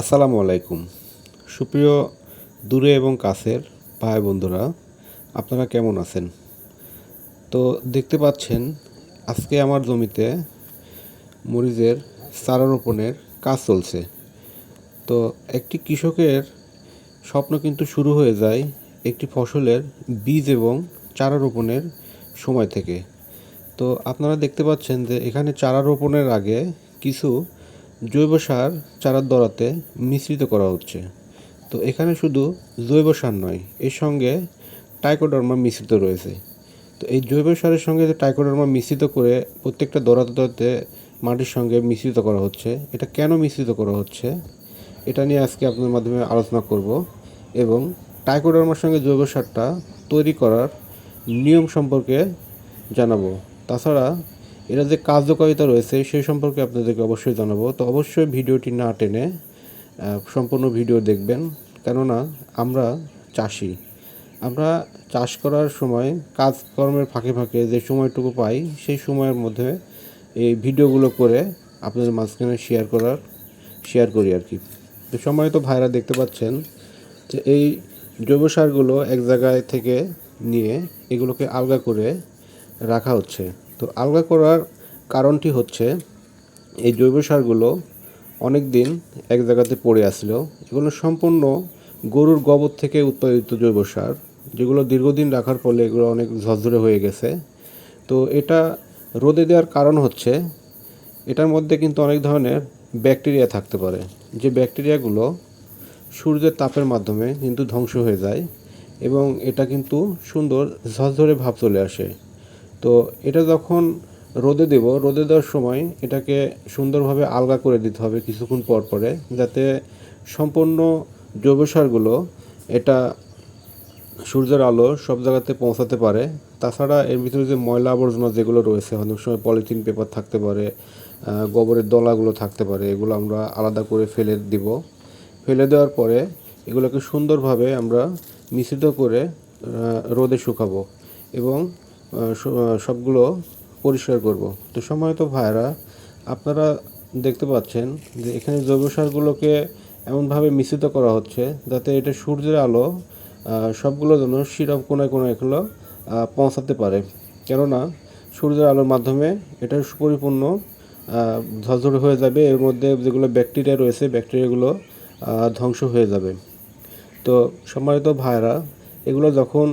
আসসালামু আলাইকুম। সুপ্রিয় দূরে এবং কাছের ভাই বন্ধুরা, আপনারা কেমন আছেন? তো দেখতে পাচ্ছেন, আজকে আমার জমিতে মরিচের চারা রোপণের কাজ চলছে। তো একটি কৃষকের স্বপ্ন কিন্তু শুরু হয়ে যায় একটি ফসলের বীজ এবং চারা রোপণের সময় থেকে। তো আপনারা দেখতে পাচ্ছেন যে এখানে চারা রোপণের আগে কিছু জৈব সার চারার দরাতে মিশ্রিত করা হচ্ছে। তো এখানে শুধু জৈব সার নয়, এর সঙ্গে টাইকোডার্মা মিশ্রিত রয়েছে। তো এই জৈব সারের সঙ্গে টাইকোডার্মা মিশ্রিত করে প্রত্যেকটা দরাতে দরাতে মাটির সঙ্গে মিশ্রিত করা হচ্ছে, এটা কেন মিশ্রিত করা হচ্ছে, এটা নিয়ে আজকে আপনার মাধ্যমে আলোচনা করব এবং টাইকোডার্মার সঙ্গে জৈব সারটা তৈরি করার নিয়ম সম্পর্কে জানাব। তাছাড়া এরা যে কার্যকারিতা রয়েছে সেই সম্পর্কে আপনাদেরকে অবশ্যই জানাব। তো অবশ্যই ভিডিওটি না টেনে সম্পূর্ণ ভিডিও দেখবেন। কেননা, আমরা চাষি। আমরা চাষ করার সময়, কাজকর্মের ফাঁকে ফাঁকে যে সময়টুকু পাই, সেই সময়ের মধ্যে এই ভিডিওগুলো করে আপনাদের মাঝখানে শেয়ার করার শেয়ার করি আর কি। তো সময় তো ভাইরা দেখতে পাচ্ছেন যে এই জৈব সারগুলো এক জায়গায় থেকে নিয়ে এগুলোকে আলগা করে রাখা হচ্ছে। তো আলগা করার কারণটি হচ্ছে এই জৈব সারগুলো অনেক দিন এক জায়গাতে পড়ে আসলো। এগুলো সম্পূর্ণ গরুর গোবর থেকে উৎপাদিত জৈব সার, যেগুলো দীর্ঘদিন রাখার ফলে এগুলো অনেক ঝরঝরে হয়ে গেছে। তো এটা রোদে দেওয়ার কারণ হচ্ছে এটার মধ্যে কিন্তু অনেক ধরনের ব্যাকটেরিয়া থাকতে পারে। যে ব্যাকটেরিয়াগুলো সূর্যের তাপের মাধ্যমে কিন্তু ধ্বংস হয়ে যায় এবং এটা কিন্তু সুন্দর ঝরঝরে ভাব চলে আসে। তো এটা যখন রোদে দেব, রোদে দেওয়ার সময় এটাকে সুন্দরভাবে আলগা করে দিতে হবে কিছুক্ষণ পর পরে, যাতে সম্পূর্ণ জৈব সারগুলো এটা সূর্যের আলো সব জায়গাতে পৌঁছাতে পারে। তাছাড়া এর ভিতরে যে ময়লা আবর্জনা যেগুলো রয়েছে, অনেক সময় পলিথিন পেপার থাকতে পারে গোবরের দলাগুলো থাকতে পারে, এগুলো আমরা আলাদা করে ফেলে দিব। ফেলে দেওয়ার পরে এগুলোকে সুন্দরভাবে আমরা মিশ্রিত করে রোদে শুকাবো এবং সবগুলো পরিষ্কার করব। তো সময়ত ভাইরা আপনারা দেখতে পাচ্ছেন যে এখানে জৈব সারগুলোকে এমনভাবে মিশ্রিত করা হচ্ছে যাতে এটা সূর্যের আলো সবগুলো যেন সিরাপ কোনায় কোনায় এগুলো পৌঁছাতে পারে। কেননা সূর্যের আলোর মাধ্যমে এটা পরিপূর্ণ আহ, ঝরঝরে হয়ে যাবে। এর মধ্যে যেগুলো ব্যাকটেরিয়া রয়েছে ব্যাকটেরিয়াগুলো ধ্বংস হয়ে যাবে। তো সম্মানিত ভাইরা এগুলো যখন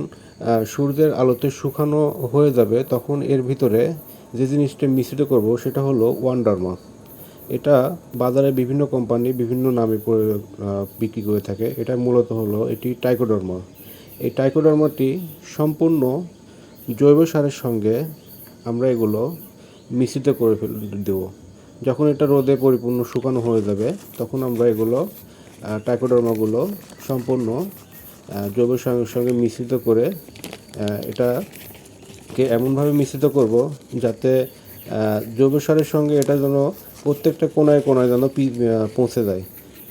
সূর্যের আলোতে শুকানো হয়ে যাবে, তখন এর ভিতরে যে জিনিসটা মিশ্রিত করব সেটা হলো ওয়ান্ডারমা। এটা বাজারে বিভিন্ন কোম্পানি বিভিন্ন নামে বিক্রি করে থাকে। এটা মূলত হলো এটি টাইকোডার্মা এই টাইকোডর্মাটি সম্পূর্ণ জৈব সারের সঙ্গে আমরা এগুলো মিশ্রিত করে দেবো। যখন এটা রোদে পরিপূর্ণ শুকানো হয়ে যাবে, তখন আমরা এগুলো টাইকোডর্মাগুলো সম্পূর্ণ জৈব সারের সঙ্গে মিশ্রিত করে এটাকে এমনভাবে মিশ্রিত করব যাতে জৈব সারের সঙ্গে এটা যেন প্রত্যেকটা কোনায় কোনায় যেন পৌঁছে যায়।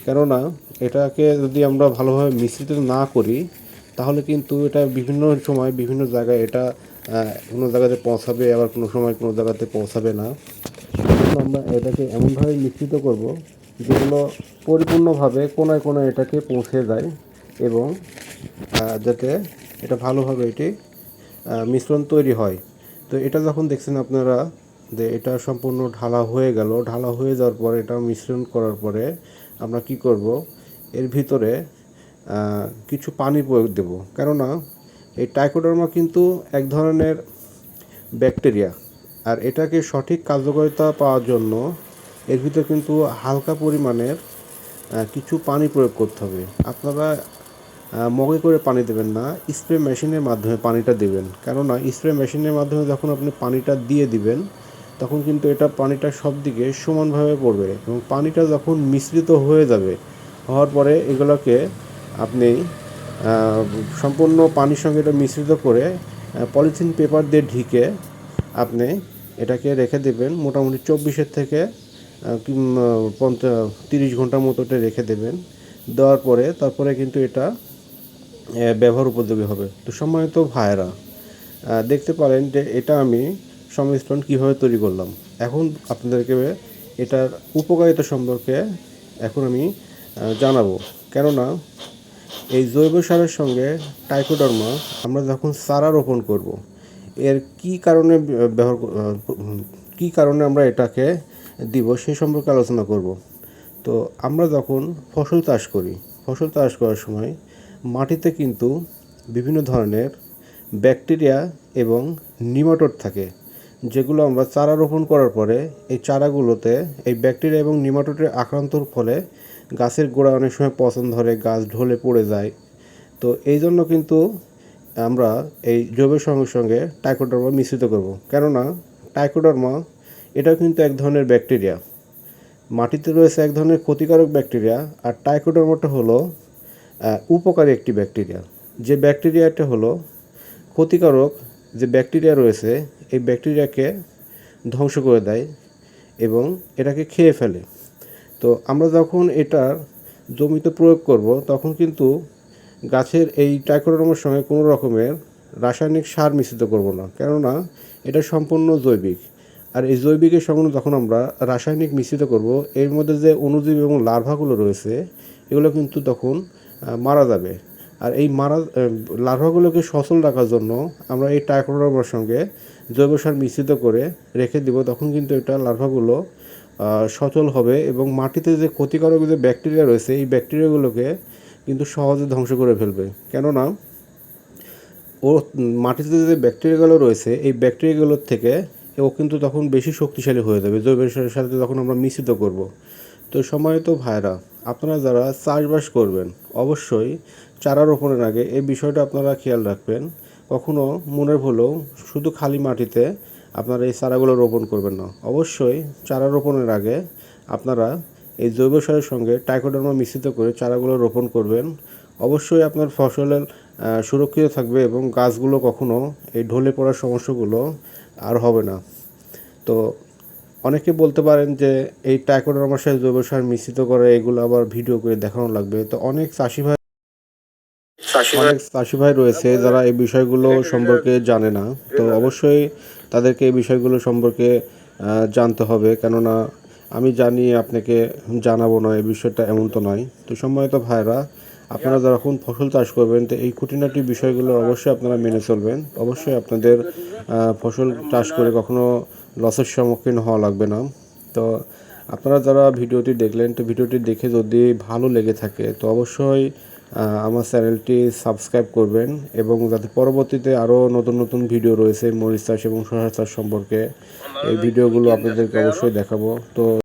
কেননা, এটাকে যদি আমরা ভালোভাবে মিশ্রিত না করি, তাহলে কিন্তু এটা বিভিন্ন সময় বিভিন্ন জায়গায় এটা কোনো জায়গাতে পৌঁছাবে, আবার কোনো সময় কোনো জায়গাতে পৌঁছাবে না। আমরা এটাকে এমনভাবে মিশ্রিত করব যেগুলো পরিপূর্ণভাবে কোনায় কোনায় এটাকে পৌঁছে যায় এবং যাতে এটা ভালোভাবে এটি মিশ্রণ তৈরি হয়। তো এটা যখন দেখছেন আপনারা যে এটা সম্পূর্ণ ঢালা হয়ে গেল, ঢালা হয়ে যাওয়ার পরে এটা মিশ্রণ করার পরে আমরা কি করব? এর ভিতরে কিছু পানি প্রয়োগ দেব। কেননা এই টাইকোডার্মা কিন্তু এক ধরনের ব্যাকটেরিয়া। আর এটাকে সঠিক কার্যকারিতা পাওয়ার জন্য এর ভিতরে কিন্তু হালকা পরিমাণের কিছু পানি প্রয়োগ করতে হবে। আপনারা মগে করে পানি দেবেন না স্প্রে মেশিনের মাধ্যমে পানিটা দেবেন। কেননা স্প্রে মেশিনের মাধ্যমে যখন আপনি পানিটা দিয়ে দিবেন, তখন কিন্তু এটা পানিটা সব দিকে সমানভাবে পড়বে এবং পানিটা যখন মিশ্রিত হয়ে যাবে, হওয়ার পরে এগুলোকে আপনি সম্পূর্ণ পানির সঙ্গে এটা মিশ্রিত করে পলিথিন পেপার দিয়ে ঢেকে আপনি এটাকে রেখে দেবেন, মোটামুটি চব্বিশের থেকে পঞ্চাশ তিরিশ ঘণ্টার মতো এটা রেখে দেবেন। দেওয়ার পরে, তারপরে কিন্তু এটা ব্যবহার উপযোগী হবে। তো সম্মানিত ভাইয়েরা আহ, দেখতে পারেন যে এটা আমি সংমিশ্রণ কীভাবে তৈরি করলাম। এখন আপনাদেরকে এটার উপকারিতা সম্পর্কে এখন আমি জানাব। কেননা এই জৈব সারের সঙ্গে টাইকোডার্মা আমরা যখন চারা রোপণ করব এর কি কারণে ব্যবহার কি কারণে আমরা এটাকে দিব সে সম্পর্কে আলোচনা করব। তো আমরা যখন ফসল চাষ করি ফসল চাষ করার সময় মাটিতে কিন্তু বিভিন্ন ধরনের ব্যাকটেরিয়া এবং নিমাটোড থাকে, যেগুলো আমরা চারা রোপণ করার পরে এই চারাগুলোতে, এই ব্যাকটেরিয়া এবং নিমাটোডের আক্রান্তর ফলে গাছের গোড়া অনেক সময় পচন ধরে, গাছ ঢলে পড়ে যায়। তো এই জন্য কিন্তু আমরা এই জৈবের সঙ্গে সঙ্গে টাইকোডার্মা মিশ্রিত করব। কেননা টাইকোডার্মা এটাও কিন্তু এক ধরনের ব্যাকটেরিয়া। মাটিতে রয়েছে এক ধরনের ক্ষতিকারক ব্যাকটেরিয়া, আর টাইকোডার্মাটা হলো উপকারী একটি ব্যাকটেরিয়া। যে ব্যাকটেরিয়াটা হলো ক্ষতিকারক যে ব্যাকটেরিয়া রয়েছে, এই ব্যাকটেরিয়াকে ধ্বংস করে দেয় এবং এটাকে খেয়ে ফেলে। তো আমরা যখন এটা জমিতে প্রয়োগ করব, তখন কিন্তু গাছের এই টাইকোডার্মার সঙ্গে কোনো রকমের রাসায়নিক সার মিশ্রিত করব না। কেননা এটা সম্পূর্ণ জৈবিক। আর এই জৈবিকের সঙ্গে যখন আমরা রাসায়নিক মিশ্রিত করব, এর মধ্যে যে অণুজীব এবং লার্ভাগুলো রয়েছে, এগুলো কিন্তু তখন মারা যাবে। আর এই মারা লার্ভাগুলোকে সচল রাখার জন্য আমরা এই টাইকোডার্মার সঙ্গে জৈব সার মিশ্রিত করে রেখে দিব, তখন কিন্তু এটা লার্ভাগুলো সচল হবে এবং মাটিতে যে ক্ষতিকারক যে ব্যাকটেরিয়া রয়েছে, এই ব্যাকটেরিয়াগুলোকে কিন্তু সহজে ধ্বংস করে ফেলবে। কেননা, ও, মাটিতে যে ব্যাকটেরিয়াগুলো রয়েছে, এই ব্যাকটেরিয়াগুলোর থেকে ও কিন্তু তখন বেশি শক্তিশালী হয়ে যাবে, জৈব সারের সাথে যখন আমরা মিশ্রিত করব। তো সময় তো ভাইরা আপনারা যারা চাষবাস করবেন, অবশ্যই চারা রোপণের আগে এই বিষয়টা আপনারা খেয়াল রাখবেন। কখনো মনের ভুলেও শুধু খালি মাটিতে আপনারা এই চারাগুলো রোপণ করবেন না। অবশ্যই চারা রোপণের আগে আপনারা এই জৈব সারের সঙ্গে টাইকোডার্মা মিশ্রিত করে চারাগুলো রোপণ করবেন। অবশ্যই আপনার ফসলের সুরক্ষিত থাকবে এবং গাছগুলো কখনো এই ঢলে পড়ার সমস্যাগুলো আর হবে না। তো অনেকে বলতে পারেন যে এই টাইকোডার্মার সাথে জৈব সার মিশ্রিত করে এগুলো আবার ভিডিও করে দেখানো লাগবে। তো অনেক চাষি ভাই অনেক চাষি ভাই রয়েছে যারা এই বিষয়গুলো সম্পর্কে জানে না। তো অবশ্যই তাদেরকে এই বিষয়গুলো সম্পর্কে জানতে হবে। কেননা আমি জানি আপনাকে জানাব না এই বিষয়টা এমন তো নয়। তো সম্মানিত ভাইরা আপনারা যখন ফসল চাষ করবেন তো এই খুঁটিনাটি বিষয়গুলো অবশ্যই আপনারা মেনে চলবেন। অবশ্যই আপনাদের ফসল চাষ করে কখনো লসের সম্মুখীন হওয়া লাগবে না। তো আপনারা যারা ভিডিওটি দেখলেন তো ভিডিওটি দেখে যদি ভালো লেগে থাকে তো অবশ্যই আমার চ্যানেলটি সাবস্ক্রাইব করবেন এবং যাতে পরবর্তীতে আরও নতুন নতুন ভিডিও রয়েছে মরিচ চাষ এবং সহায় চাষ সম্পর্কে এই ভিডিওগুলো আপনাদেরকে অবশ্যই দেখাবো। তো